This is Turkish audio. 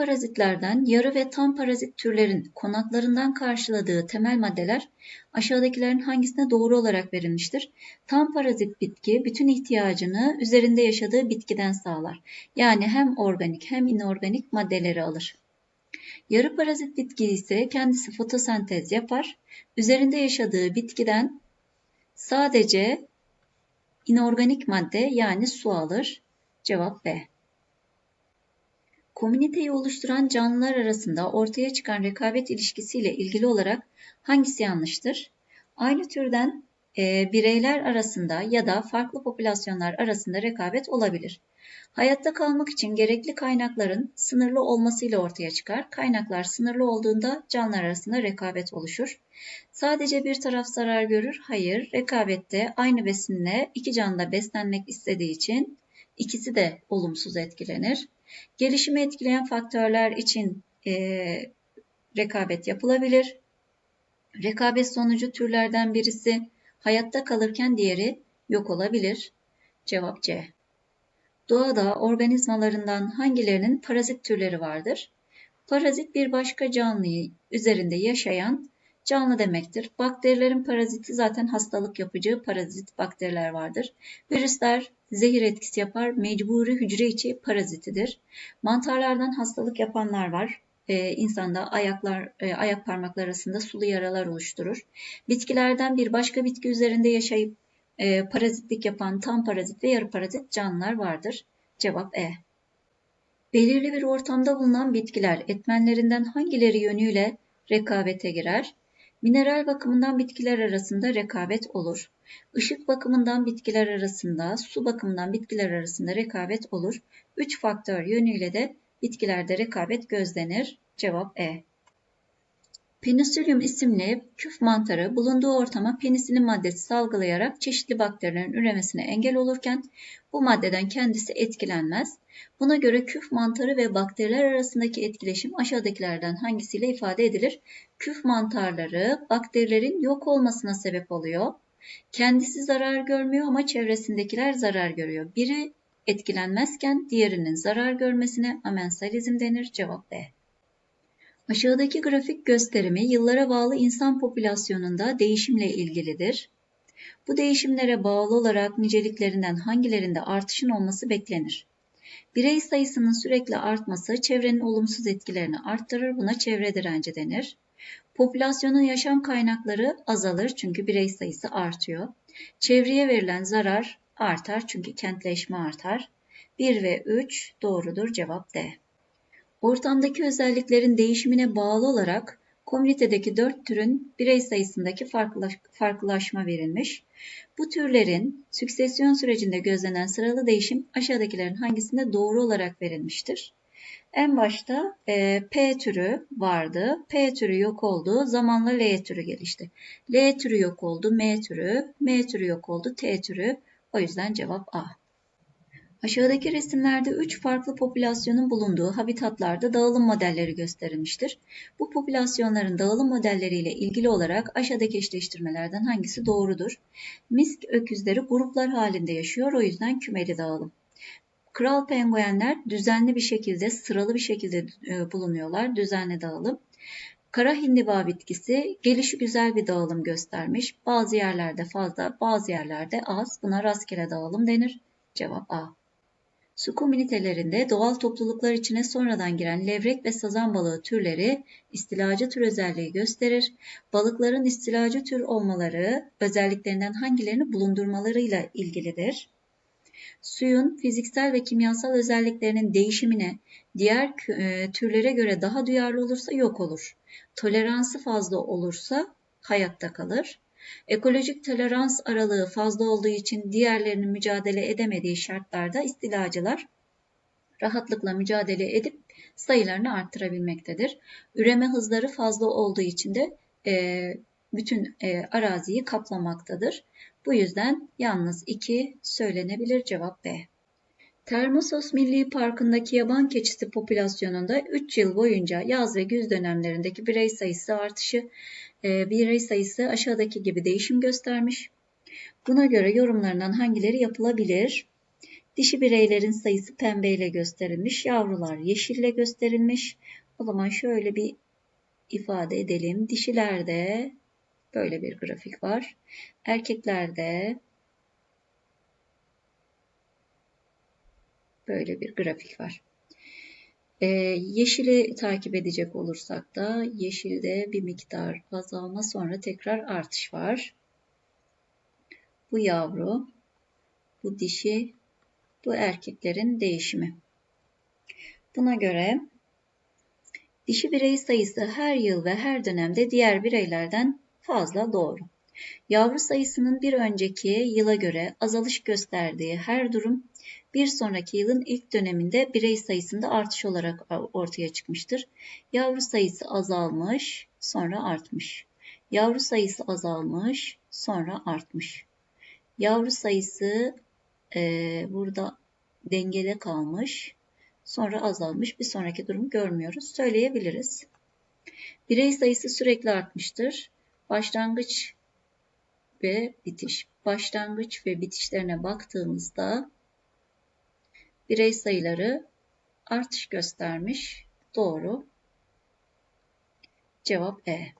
parazitlerden yarı ve tam parazit türlerin konaklarından karşıladığı temel maddeler aşağıdakilerin hangisine doğru olarak verilmiştir? Tam parazit bitki bütün ihtiyacını üzerinde yaşadığı bitkiden sağlar. Yani hem organik hem inorganik maddeleri alır. Yarı parazit bitki ise kendisi fotosentez yapar. Üzerinde yaşadığı bitkiden sadece inorganik madde yani su alır. Cevap B. Komüniteyi oluşturan canlılar arasında ortaya çıkan rekabet ilişkisiyle ilgili olarak hangisi yanlıştır? Aynı türden e, bireyler arasında ya da farklı popülasyonlar arasında rekabet olabilir. Hayatta kalmak için gerekli kaynakların sınırlı olmasıyla ortaya çıkar. Kaynaklar sınırlı olduğunda canlılar arasında rekabet oluşur. Sadece bir taraf zarar görür. Hayır, rekabette aynı besinle iki canlı beslenmek istediği için ikisi de olumsuz etkilenir. Gelişimi etkileyen faktörler için e, rekabet yapılabilir. Rekabet sonucu türlerden birisi hayatta kalırken diğeri yok olabilir. Cevap C. Doğada organizmalarından hangilerinin parazit türleri vardır? Parazit bir başka canlıyı üzerinde yaşayan canlı demektir. Bakterilerin paraziti zaten hastalık yapıcı parazit bakteriler vardır. Virüsler zehir etkisi yapar, mecburi hücre içi parazitidir. Mantarlardan hastalık yapanlar var. Ee, insanda ayaklar, e, ayak parmakları arasında sulu yaralar oluşturur. Bitkilerden bir başka bitki üzerinde yaşayıp e, parazitlik yapan tam parazit ve yarı parazit canlılar vardır. Cevap E. Belirli bir ortamda bulunan bitkiler etmenlerinden hangileri yönüyle rekabete girer? Mineral bakımından bitkiler arasında rekabet olur. Işık bakımından bitkiler arasında, su bakımından bitkiler arasında rekabet olur. Üç faktör yönüyle de bitkilerde rekabet gözlenir. Cevap E. Penicillium isimli küf mantarı bulunduğu ortama penisilin maddesi salgılayarak çeşitli bakterilerin üremesine engel olurken bu maddeden kendisi etkilenmez. Buna göre küf mantarı ve bakteriler arasındaki etkileşim aşağıdakilerden hangisiyle ifade edilir? Küf mantarları bakterilerin yok olmasına sebep oluyor. Kendisi zarar görmüyor ama çevresindekiler zarar görüyor. Biri etkilenmezken diğerinin zarar görmesine amensalizm denir. Cevap B. Aşağıdaki grafik gösterimi yıllara bağlı insan popülasyonunda değişimle ilgilidir. Bu değişimlere bağlı olarak niceliklerinden hangilerinde artışın olması beklenir. Birey sayısının sürekli artması çevrenin olumsuz etkilerini arttırır. Buna çevre direnci denir. Popülasyonun yaşam kaynakları azalır çünkü birey sayısı artıyor. Çevreye verilen zarar artar çünkü kentleşme artar. 1 ve 3 doğrudur cevap D. Ortamdaki özelliklerin değişimine bağlı olarak komünitedeki dört türün birey sayısındaki farklılaş farklılaşma verilmiş. Bu türlerin süksesyon sürecinde gözlenen sıralı değişim aşağıdakilerin hangisinde doğru olarak verilmiştir? En başta e, P türü vardı. P türü yok oldu. Zamanla L türü gelişti. L türü yok oldu. M türü. M türü yok oldu. T türü. O yüzden cevap A. Aşağıdaki resimlerde 3 farklı popülasyonun bulunduğu habitatlarda dağılım modelleri gösterilmiştir. Bu popülasyonların dağılım modelleriyle ilgili olarak aşağıdaki eşleştirmelerden hangisi doğrudur? Misk öküzleri gruplar halinde yaşıyor o yüzden kümeli dağılım. Kral penguenler düzenli bir şekilde, sıralı bir şekilde e, bulunuyorlar. Düzenli dağılım. Kara hindiba bitkisi gelişi güzel bir dağılım göstermiş. Bazı yerlerde fazla, bazı yerlerde az. Buna rastgele dağılım denir. Cevap A. Su komünitelerinde doğal topluluklar içine sonradan giren levrek ve sazan balığı türleri istilacı tür özelliği gösterir. Balıkların istilacı tür olmaları özelliklerinden hangilerini bulundurmalarıyla ilgilidir. Suyun fiziksel ve kimyasal özelliklerinin değişimine diğer e, türlere göre daha duyarlı olursa yok olur. Toleransı fazla olursa hayatta kalır. Ekolojik tolerans aralığı fazla olduğu için diğerlerinin mücadele edemediği şartlarda istilacılar rahatlıkla mücadele edip sayılarını arttırabilmektedir. Üreme hızları fazla olduğu için de e, bütün e, araziyi kaplamaktadır. Bu yüzden yalnız 2 söylenebilir cevap B. Termosos Milli Parkı'ndaki yaban keçisi popülasyonunda 3 yıl boyunca yaz ve güz dönemlerindeki birey sayısı artışı e, birey sayısı aşağıdaki gibi değişim göstermiş. Buna göre yorumlarından hangileri yapılabilir? Dişi bireylerin sayısı pembeyle gösterilmiş, yavrular yeşille gösterilmiş. O zaman şöyle bir ifade edelim. Dişilerde böyle bir grafik var. Erkeklerde böyle bir grafik var. Ee, yeşili takip edecek olursak da yeşilde bir miktar azalma sonra tekrar artış var. Bu yavru, bu dişi, bu erkeklerin değişimi. Buna göre dişi birey sayısı her yıl ve her dönemde diğer bireylerden fazla doğru. Yavru sayısının bir önceki yıla göre azalış gösterdiği her durum bir sonraki yılın ilk döneminde birey sayısında artış olarak ortaya çıkmıştır. Yavru sayısı azalmış, sonra artmış. Yavru sayısı azalmış, sonra artmış. Yavru sayısı e, burada dengede kalmış, sonra azalmış. Bir sonraki durumu görmüyoruz. Söyleyebiliriz. Birey sayısı sürekli artmıştır. Başlangıç ve bitiş. Başlangıç ve bitişlerine baktığımızda birey sayıları artış göstermiş. Doğru. Cevap E.